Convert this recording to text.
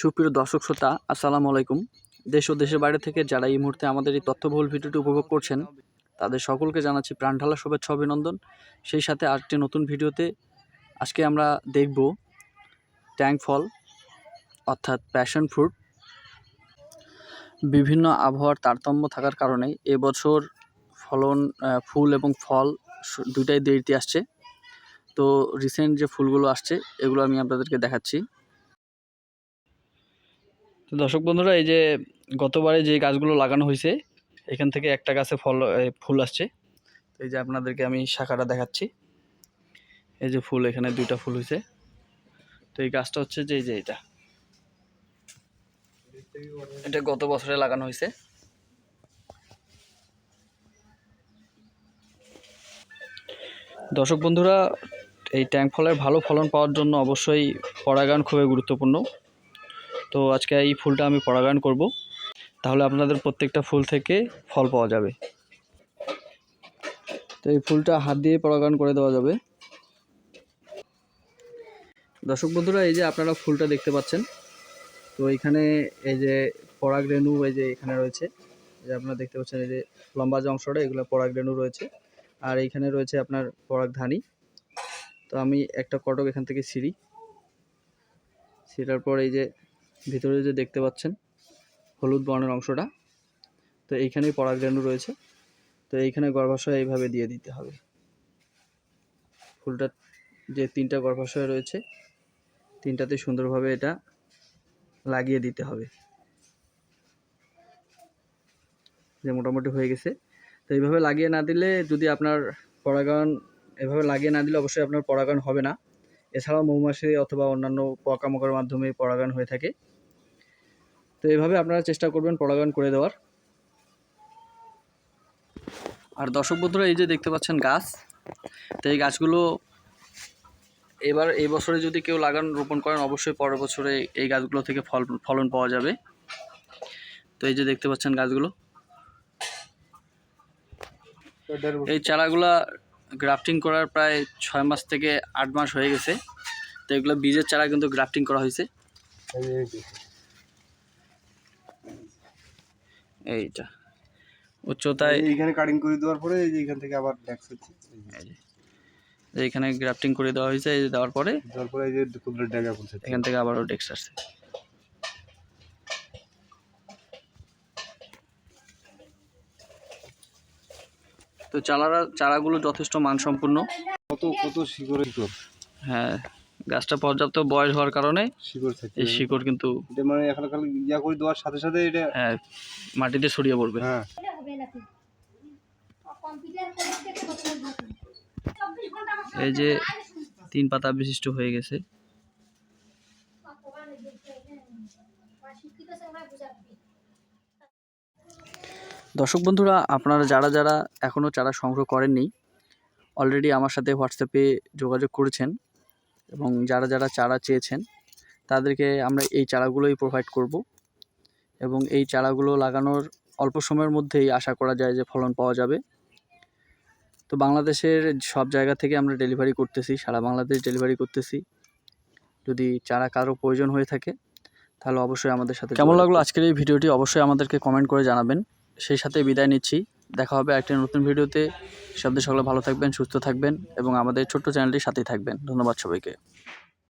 সুপ্রিয় দর্শক শ্রোতা, আসসালামু আলাইকুম। দেশ ও দেশের বাইরে থেকে যারা এই মুহূর্তে আমাদের এই তথ্যবহুল ভিডিওটি উপভোগ করছেন, তাদের সকলকে জানাচ্ছি প্রাণঢালা শুভেচ্ছা, অভিনন্দন। সেই সাথে আরেকটি নতুন ভিডিওতে আজকে আমরা দেখব ট্যাঙ্ক ফল, অর্থাৎ প্যাশন ফ্রুট। বিভিন্ন আবহাওয়ার তারতম্য থাকার কারণে এবছর ফলন ফুল এবং ফল দুইটাই দেরিতে আসছে। তো রিসেন্ট যে ফুলগুলো আসছে, এগুলো আমি আপনাদেরকে দেখাচ্ছি। তো দর্শক বন্ধুরা, এই যে গতবারে যে গাছগুলো লাগানো হয়েছে, এখান থেকে একটা গাছে ফল ফুল আসছে। তো এই যে আপনাদেরকে আমি শাখাটা দেখাচ্ছি। এই যে ফুল, এখানে দুইটা ফুল হয়েছে। তো এই গাছটা হচ্ছে যে, এই যে এটা। এটা গত বছরে লাগানো হয়েছে। দর্শক বন্ধুরা, এই ট্যাঙ্ক ফলের ভালো ফলন পাওয়ার জন্য অবশ্যই পরাগায়ন খুবই গুরুত্বপূর্ণ। তো আজকে এই ফুলটা আমি পরাগায়ন করব। তাহলে আপনাদের প্রত্যেকটা ফুল থেকে ফল পাওয়া যাবে। তো এই ফুলটা হাত দিয়ে পরাগায়ন করে দেওয়া যাবে। দর্শক বন্ধুরা, এই যে আপনারা ফুলটা দেখতে পাচ্ছেন, তো এখানে এই যে পরাগ রেণু এই যে এখানে রয়েছে যে আপনারা দেখতে পাচ্ছেন এই যে লম্বা যে অংশটা, এগুলো পরাগ রেণু রয়েছে। আর এইখানে রয়েছে আপনার পরাগধানী। তো আমি একটা কটক এখান থেকে সিঁড়ি ছিঁড়ার পর এই যে ভিতরে যে দেখতে পাচ্ছেন, হলুদ বর্ণের অংশটা, তো এইখানেই পরাগরেণু রয়েছে, তো এইখানে গর্ভাশয় এইভাবে দিয়ে দিতে হবে। ফুলটা যে তিনটা গর্ভাশয় রয়েছে, তিনটাতে সুন্দরভাবে এটা লাগিয়ে দিতে হবে। যে মোটামুটি হয়ে গেছে। তো এইভাবে লাগিয়ে না দিলে যদি আপনার পরাগায়ন, এভাবে লাগিয়ে না দিলে অবশ্যই আপনার পরাগায়ন হবে না। এছাড়াও মৌমাছি অথবা অন্যান্য পোকামাকড়ের মাধ্যমে পরাগায়ন হয়ে থাকে। তো এইভাবে আপনারা চেষ্টা করবেন পরাগায়ন করে দেওয়ার। আর দর্শক বন্ধুরা, এই যে দেখতে পাচ্ছেন গাছ, তো এই গাছগুলো এবার এই বছরে যদি কেউ লাগান, রোপণ করেন, অবশ্যই পরের বছরে এই গাছগুলো থেকে ফল, ফলন পাওয়া যাবে। তো এই যে দেখতে পাচ্ছেন গাছগুলো। এই চারাগুলা গ্রাফটিং করার প্রায় ছয় মাস থেকে আট মাস হয়ে গেছে। তো এগুলো বীজের চারা কিন্তু গ্রাফটিং করা হয়েছে। এইটা। উচ্চতায় এইখানে কাটিং করে দেওয়ার পরে এই যে এখান থেকে আবার ড্যাক্স হচ্ছে এই যে এইখানে গ্রাফটিং করে দেওয়া হয়েছে এই যে দেওয়ার পরে দেওয়ার পরে এই যে কুদরের ড্যাগা বলছে এখান থেকে আবারও ডেক্স আসছে। তো চারারা চারাগুলো যথেষ্ট মানসম্পন্ন। কত কত শিকড় শিকড়? হ্যাঁ। গাছটা পর্যাপ্ত বয়স হওয়ার কারণে শিকড় থাকে এই শিকড় কিন্তু এটা মানে এখন খালি ইয়া করে দেওয়ার সাথে সাথে এটা হ্যাঁ মাটিতে ছড়িয়ে পড়বে। হ্যাঁ। এই যে তিন পাতা বিশিষ্ট হয়ে গেছে। দর্শক বন্ধুরা আপনারা যারা যারা এখনও চারা সংগ্রহ করেননি অলরেডি আমার সাথে হোয়াটসঅ্যাপে যোগাযোগ করেছেন। এবং যারা যারা চারা চেয়েছেন তাদেরকে আমরা এই চারাগুলোই প্রোভাইড করব। এবং এই চারাগুলো লাগানোর অল্প সময়ের মধ্যেই আশা করা যায় যে ফলন পাওয়া যাবে। তো বাংলাদেশের সব জায়গা থেকে আমরা ডেলিভারি করতেছি সারা বাংলাদেশ ডেলিভারি করতেছি। যদি চারা কারও প্রয়োজন হয়ে থাকে তাহলে অবশ্যই আমাদের সাথে কেমন লাগল আজকের এই ভিডিওটি অবশ্যই আমাদেরকে কমেন্ট করে জানাবেন। সেই সাথে বিদায় নিচ্ছি। দেখা হবে একটা নতুন ভিডিওতে। শব্দ সকলে ভালো থাকবেন, সুস্থ থাকবেন এবং আমাদের ছোট্ট চ্যানেলটির সাথেই থাকবেন। ধন্যবাদ সবাইকে।